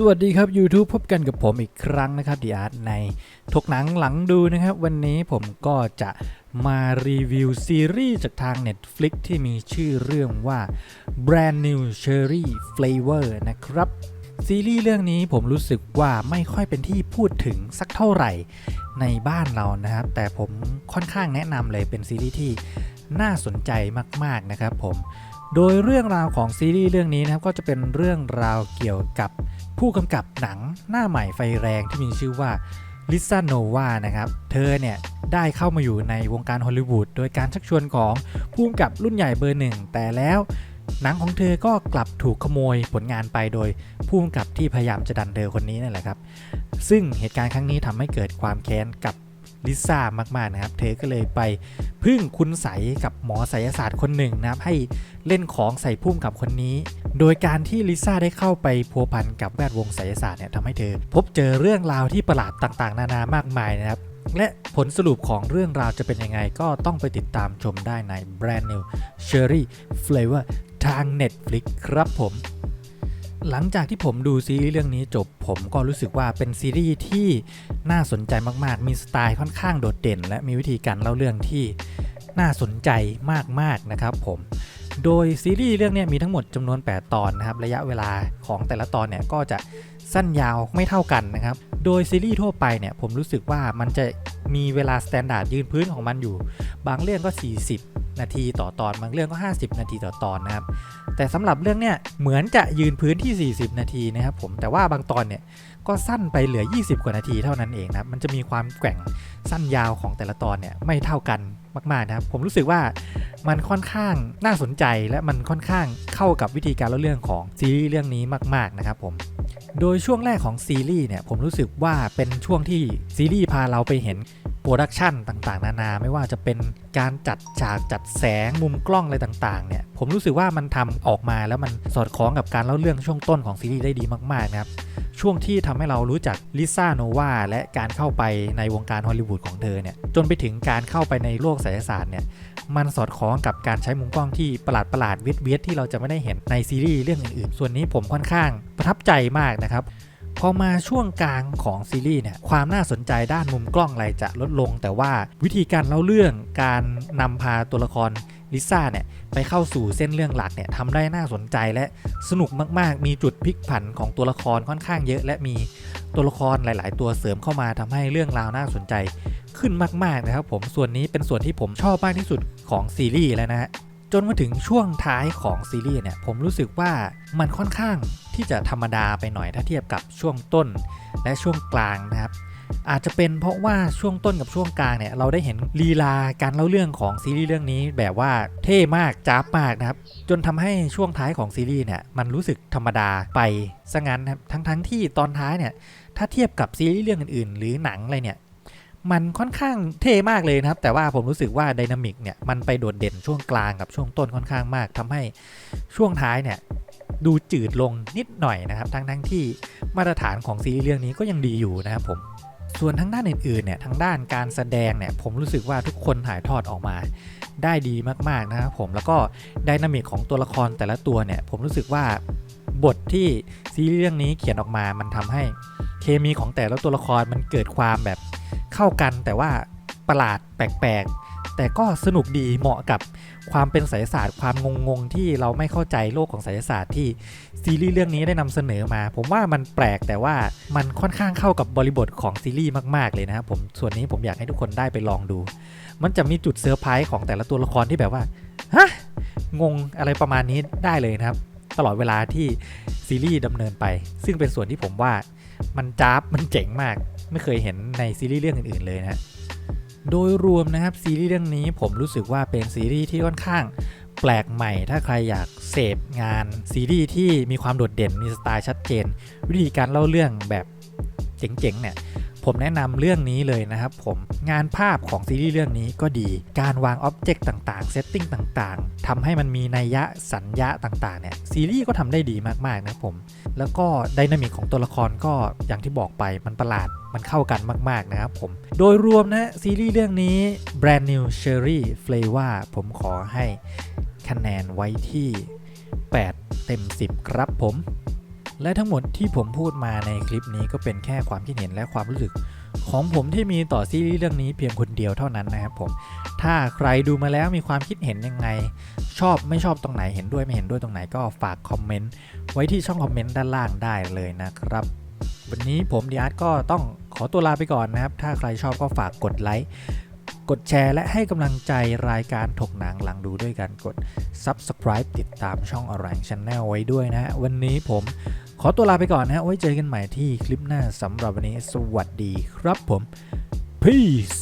สวัสดีครับ YouTube พบกันกับผมอีกครั้งนะครับดีอาร์ตในทกหนังหลังดูนะครับ วันนี้ผมก็จะมารีวิวซีรีส์จากทาง Netflix ที่มีชื่อเรื่องว่า Brand New Cherry Flavor นะครับ ซีรีส์เรื่องนี้ผมรู้สึกว่าไม่ค่อยเป็นที่พูดถึงสักเท่าไหร่ในบ้านเรานะครับ แต่ผมค่อนข้างแนะนำเลยเป็นซีรีส์ที่น่าสนใจมาก ๆนะครับผมโดยเรื่องราวของซีรีส์เรื่องนี้นะครับก็จะเป็นเรื่องราวเกี่ยวกับ ผู้กำกับหนังหน้าใหม่ไฟแรงที่มีชื่อว่าลิซ่าโนวานะครับ เธอเนี่ยได้เข้ามาอยู่ในวงการฮอลลีวูดโดยการชักชวนของผู้กำกับรุ่นใหญ่เบอร์หนึ่ง แต่แล้วหนังของเธอก็กลับถูกขโมยผลงานไปโดยผู้กำกับที่พยายามจะดันเธอคนนี้นั่นแหละครับ ซึ่งเหตุการณ์ครั้งนี้ทำให้เกิดความแค้นกับ ลิซ่ามากๆนะครับ เธอก็เลยไปพึ่งคุณใสยกับหมอไสยศาสตร์คนหนึ่งนะครับ ให้เล่นของใส่พุ่มกับคนนี้ โดยการที่ลิซ่าได้เข้าไปพัวพันกับแวดวงไสยศาสตร์เนี่ยทำให้เธอ พบเจอเรื่องราวที่ประหลาดต่างๆ นานามากมายนะครับและผลสรุปของเรื่องราวจะเป็นยังไงก็ต้องไปติดตามชมได้ใน Brand New Cherry Flavor ทาง Netflix ครับผม หลังจากที่ผมดูซีรีส์เรื่องนี้จบ ผมก็รู้สึกว่าเป็นซีรีส์ที่น่าสนใจมาก ๆ มีสไตล์ค่อนข้างโดดเด่น และมีวิธีการเล่าเรื่องที่น่าสนใจมาก ๆ นะครับผม โดยซีรีส์เรื่องนี้มีทั้งหมดจำนวน 8 ตอนนะครับ ระยะเวลาของแต่ละตอนเนี่ยก็จะสั้นยาวไม่เท่ากันนะครับ โดยซีรีส์ทั่วไปเนี่ยผมรู้สึกว่ามันจะมีเวลาสแตนดาร์ดยืนพื้นของมันอยู่ บางเรื่องก็ 40 นาทีต่อตอน บางเรื่องก็ 50 นาทีต่อตอนนะครับ แต่สำหรับเรื่องเนี้ยเหมือนจะยืนพื้นที่ 40 นาทีนะครับผม แต่ว่าบางตอนเนี่ยก็สั้นไปเหลือ 20 กว่านาทีเท่านั้นเองนะครับมันจะมีความแกว่งสั้นยาวของแต่ละตอนเนี่ยไม่เท่ากันมากๆนะครับ ผมรู้สึกว่ามันค่อนข้างน่าสนใจและมันค่อนข้างเข้ากับวิธีการเล่าเรื่องของซีรีส์เรื่องนี้มาก ๆนะครับผมโดยช่วงแรกของซีรีส์เนี่ยผมรู้สึกว่าเป็นช่วงที่ซีรีส์พาเราไปเห็น รดักชันต่างๆ นานาไม่ว่าจะเป็นการจัดฉากจัดแสงมุมกล้องอะไรต่างๆเนี่ยผมรู้สึกว่ามันทำออกมาแล้วมันสอดคล้องกับการเล่าเรื่องช่วงต้นของซีรีส์ได้ดีมากๆนะครับช่วงที่ทำให้เรารู้จักลิซ่าโนวาและการเข้าไปในวงการฮอลลีวูดของเธอเนี่ยจนไปถึงการเข้าไปในโลกไสยศาสตร์เนี่ยมันสอดคล้องกับการใช้มุมกล้องที่ประหลาดประหลาดเวียดเวียดที่เราจะไม่ได้เห็นในซีรีส์เรื่องอื่นๆ ส่วนนี้ผมค่อนข้างประทับใจมากนะครับ พอมาช่วงกลางของซีรีส์เนี่ยความน่าสนใจด้านมุมกล้องอะไรจะลดลง แต่ว่าวิธีการเล่าเรื่องการนำพาตัวละครลิซ่าเนี่ยไปเข้าสู่เส้นเรื่องหลักเนี่ยทำได้น่าสนใจและสนุกมากๆ มีจุดพลิกผันของตัวละครค่อนข้างเยอะ และมีตัวละครหลาย ๆ ตัวเสริมเข้ามาทำให้เรื่องราวน่าสนใจขึ้นมาก ๆ นะครับผมส่วนนี้เป็นส่วนที่ผมชอบมากที่สุดของซีรีส์แล้วนะฮะจนมาถึงช่วงท้ายของซีรีส์เนี่ยผมรู้สึกว่ามันค่อนข้าง ที่จะธรรมดาไปหน่อยถ้าเทียบกับช่วงต้นและช่วงกลางนะครับ อาจจะเป็นเพราะว่าช่วงต้นกับช่วงกลางเนี่ยเราได้เห็นลีลาการเล่าเรื่องของซีรีส์เรื่องนี้แบบว่าเท่มากจ้าบมากนะครับ จนทำให้ช่วงท้ายของซีรีส์เนี่ยมันรู้สึกธรรมดาไปซะงั้นนะครับทั้งๆที่ตอนท้ายเนี่ยถ้าเทียบกับซีรีส์เรื่องอื่นๆ หรือหนังอะไรเนี่ย มันค่อนข้างเท่มากเลยนะครับ แต่ว่าผมรู้สึกว่าไดนามิกเนี่ยมันไปโดดเด่นช่วงกลางกับช่วงต้นค่อนข้างมากทำให้ช่วงท้ายเนี่ยดูจืดลงนิดหน่อยนะครับทั้งทั้งที่มาตรฐานของซีรีส์เรื่องนี้ก็ยังดีอยู่นะครับผมส่วนทางด้านอื่นๆเนี่ยทางด้านการแสดงเนี่ยผมรู้สึกว่าทุกคนถ่ายทอดออกมาได้ดีมากๆนะครับผมแล้วก็ไดนามิกของตัวละครแต่ละตัวเนี่ยผมรู้สึกว่าบทที่ซีรีส์เรื่องนี้เขียนออกมามันทำให้เคมีของแต่ละตัวละครมันเกิดความแบบ เข้ากันแต่ว่าประหลาดแปลกๆ แต่ก็สนุกดีเหมาะกับความเป็นไสยศาสตร์ความงงๆ ที่เราไม่เข้าใจโลกของไสยศาสตร์ที่ซีรีส์เรื่องนี้ได้นำเสนอมา ผมว่ามันแปลกแต่ว่ามันค่อนข้างเข้ากับบริบทของซีรีส์มากๆเลยนะครับผมส่วนนี้ผมอยากให้ทุกคนได้ไปลองดู มันจะมีจุดเซอร์ไพรส์ของแต่ละตัวละครที่แบบว่าฮะงงอะไรประมาณนี้ได้เลยนะครับ ตลอดเวลาที่ซีรีส์ดำเนินไป ซึ่งเป็นส่วนที่ผมว่ามันจ้าบมันเจ๋งมาก ไม่เคยเห็นในซีรีส์เรื่องอื่นๆเลยนะโดยรวมนะครับซีรีส์เรื่องนี้ผมรู้สึกว่าเป็นซีรีส์ที่ค่อนข้างแปลกใหม่ ถ้าใครอยากเสพงานซีรีส์ที่มีความโดดเด่นมีสไตล์ชัดเจน วิธีการเล่าเรื่องแบบเจ๋งๆเนี่ย ผมแนะนำเรื่องนี้เลยนะครับผมงานภาพของซีรีส์เรื่องนี้ก็ดี การวางอ็อบเจกต์ต่างๆเซตติ้งต่างๆทำให้มันมีนัยยะสัญญาต่างๆเนี่ยซีรีส์ก็ทำได้ดีมากๆนะครับผม แล้วก็ไดนามิกของตัวละครก็อย่างที่บอกไปมันประหลาดมันเข้ากันมาก ๆ นะครับผม โดยรวมนะซีรีส์เรื่องนี้ Brand New Cherry Flavor ผมขอให้คะแนนไว้ที่ 8 เต็ม 10 ครับผม และทั้งหมดที่ผมพูดมาในคลิปนี้ก็เป็นแค่ความคิดเห็นและความรู้สึก ของผมที่มีต่อซีรีส์เรื่องนี้เพียงคนเดียวเท่านั้นนะครับผม ถ้าใครดูมาแล้วมีความคิดเห็นยังไง ชอบไม่ชอบตรงไหนเห็นด้วยไม่เห็นด้วยตรงไหนก็ฝากคอมเมนต์ไว้ที่ช่องคอมเมนต์ด้านล่างได้เลยนะครับ วันนี้ผมดิอาร์ตก็ต้องขอตัวลาไปก่อนนะครับ ถ้าใครชอบก็ฝากกดไลค์กดแชร์และให้กำลังใจรายการถกหนังหลังดูด้วยการกด Subscribe ติดตามช่องอรังช n แนลไว้ด้วยนะ วันนี้ผม ขอตัวลาไปก่อนนะฮะไว้เจอกันใหม่ที่คลิปหน้าสำหรับวันนี้ สวัสดีครับผม peace